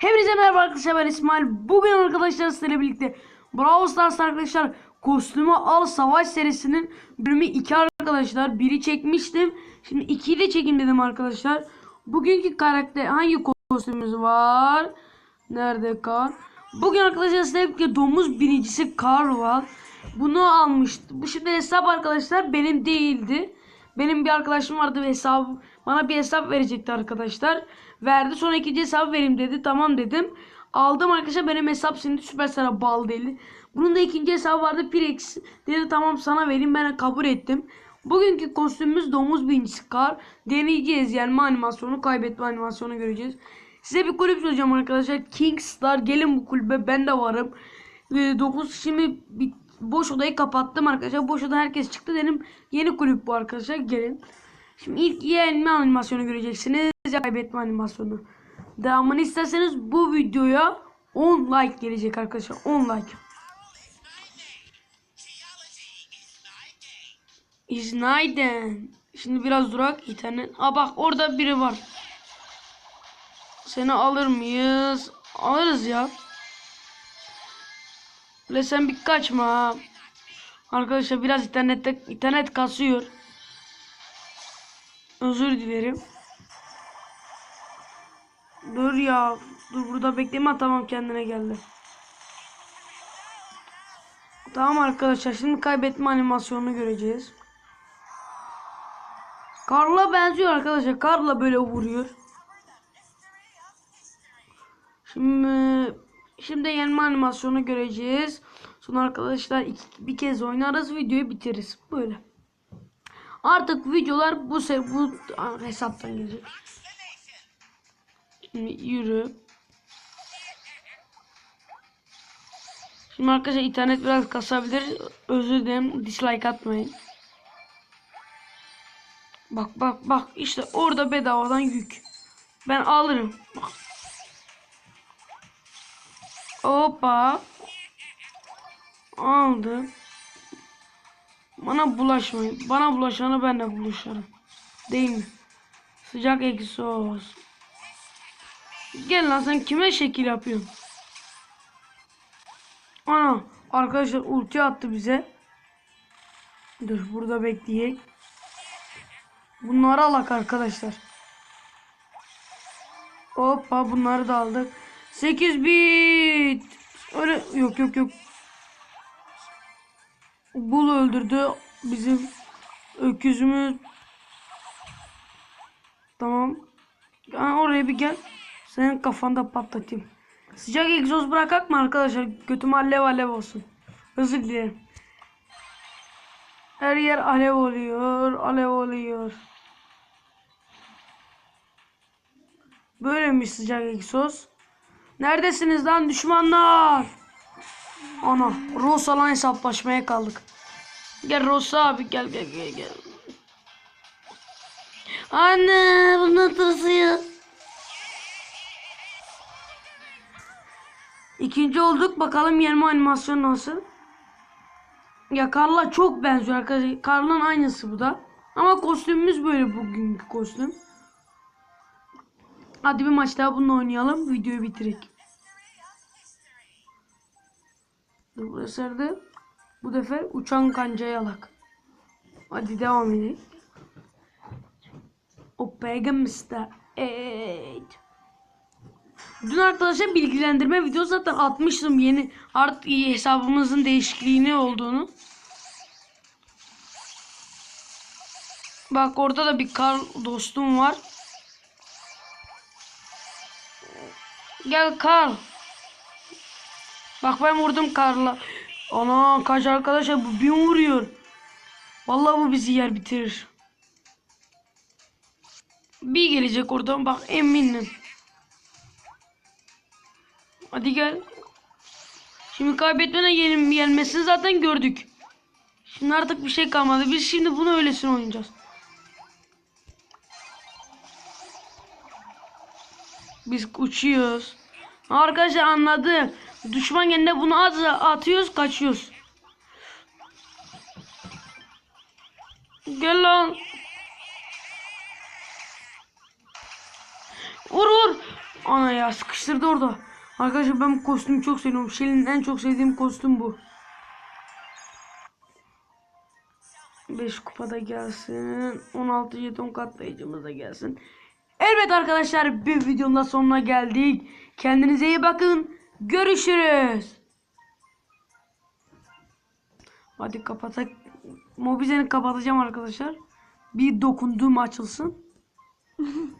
Hepinize merhaba arkadaşlar ben İsmail. Bugün arkadaşlar sizlerle birlikte Brawl Stars arkadaşlar kostümü al savaş serisinin bölümü 2 arkadaşlar. Biri çekmiştim. Şimdi 2'yi de çekeyim dedim arkadaşlar. Bugünkü karakter hangi kostümümüz var? Nerede Kar? Bugün arkadaşlar sizlerle birlikte domuz birincisi Kar var. Bunu almıştım. Bu şimdi hesap arkadaşlar benim değildi. Benim bir arkadaşım vardı ve hesap bana bir hesap verecekti arkadaşlar. Verdi sonra ikinci hesap vereyim dedi. Tamam dedim. Aldım arkadaşlar benim hesap şimdi Supercell'a bağlı değil. Bunun da ikinci hesabı vardı Pirex. Dedi tamam sana vereyim ben kabul ettim. Bugünkü kostümümüz domuz birincisi kar. Deneyeceğiz yenme animasyonu kaybetme animasyonu göreceğiz. Size bir kulüp söyleyeceğim arkadaşlar. Kingstar gelin bu kulübe ben de varım. Ve 9 şimdi bir boş odayı kapattım arkadaşlar. Boş oda herkes çıktı dedim. Yeni kulüp bu arkadaşlar gelin. Şimdi ilk yenme animasyonu göreceksiniz. Ya kaybetme animasyonu. Devamını isterseniz bu videoya 10 like gelecek arkadaşlar. 10 like. İznaiden. Şimdi biraz durak internet. Aa bak orada biri var. Seni alır mıyız? Alırız ya. Öyle sen bir kaçma. Arkadaşlar biraz internette internet kasıyor. Özür dilerim. Dur ya. Dur burada bekleme tamam kendine geldi. Tamam arkadaşlar şimdi kaybetme animasyonunu göreceğiz. Karla benziyor arkadaşlar. Karla böyle vuruyor. Şimdi şimdi yenme animasyonu göreceğiz. Sonra arkadaşlar iki, bir kez oynarız videoyu bitiririz. Böyle. Artık videolar bu bu hesaptan gelecek. Şimdi yürü. Şimdi arkadaşlar internet biraz kasabilir. Özür dilerim. Dislike atmayın. Bak bak bak işte orada bedavadan yük. Ben alırım. Bak. Hoppa. Aldım. Bana bulaşmayın. Bana bulaşanı ben de bulaşırım. Değil mi? Sıcak egzoz. Gel lan sen kime şekil yapıyorsun? Ana arkadaşlar ulti attı bize. Dur burada bekleyek. Bunları alak arkadaşlar. Hoppa bunları da aldık. 8 bit. Öyle yok yok yok. Bul öldürdü bizim öküzümüz. Tamam. Ha, oraya bir gel. Senin kafanda patlatayım. Sıcak egzoz bırakak mı arkadaşlar? Götüm alev alev olsun. Özür dilerim. Her yer alev oluyor. Alev oluyor. Böylemiş sıcak egzoz. Neredesiniz lan düşmanlar? Ana Rosa'la hesaplaşmaya kaldık. Gel Rosa abi gel gel gel gel. Anne bunu tırsıyor. İkinci olduk. Bakalım yenme animasyonu nasıl? Ya Karla çok benziyor arkadaşlar. Karla'nın aynısı bu da. Ama kostümümüz böyle bugünkü kostüm. Hadi bir maç daha bununla oynayalım. Videoyu bitirek. Dur, Bu defa uçan kancayı alak. Hadi devam edelim. O Pegamista. Evet. Dün arkadaşlar bilgilendirme videosu zaten atmıştım yeni art hesabımızın değişikliğini olduğunu. Bak orada da bir kar dostum var. Gel Karl. Bak ben vurdum Karl'a. Ana kaç arkadaşlar bu bin vuruyor. Vallahi bu bizi yer bitirir. Bir gelecek oradan bak eminim. Hadi gel. Şimdi kaybetmeden yenim yenmesini zaten gördük. Şimdi artık bir şey kalmadı. Biz şimdi bunu öylesine oynayacağız. Biz uçuyoruz. Arkadaşlar anladım. Düşman yerine bunu at atıyoruz kaçıyoruz. Gel lan. Vur vur. Ana ya sıkıştırdı orada. Arkadaşlar ben kostümü çok seviyorum. Shelly'nin en çok sevdiğim kostüm bu. 5 kupada gelsin. 16 jeton katlayıcımız da gelsin. Evet arkadaşlar bir videonun da sonuna geldik. Kendinize iyi bakın. Görüşürüz. Hadi kapatak. Mobizeni kapatacağım arkadaşlar. Bir dokunduğum açılsın.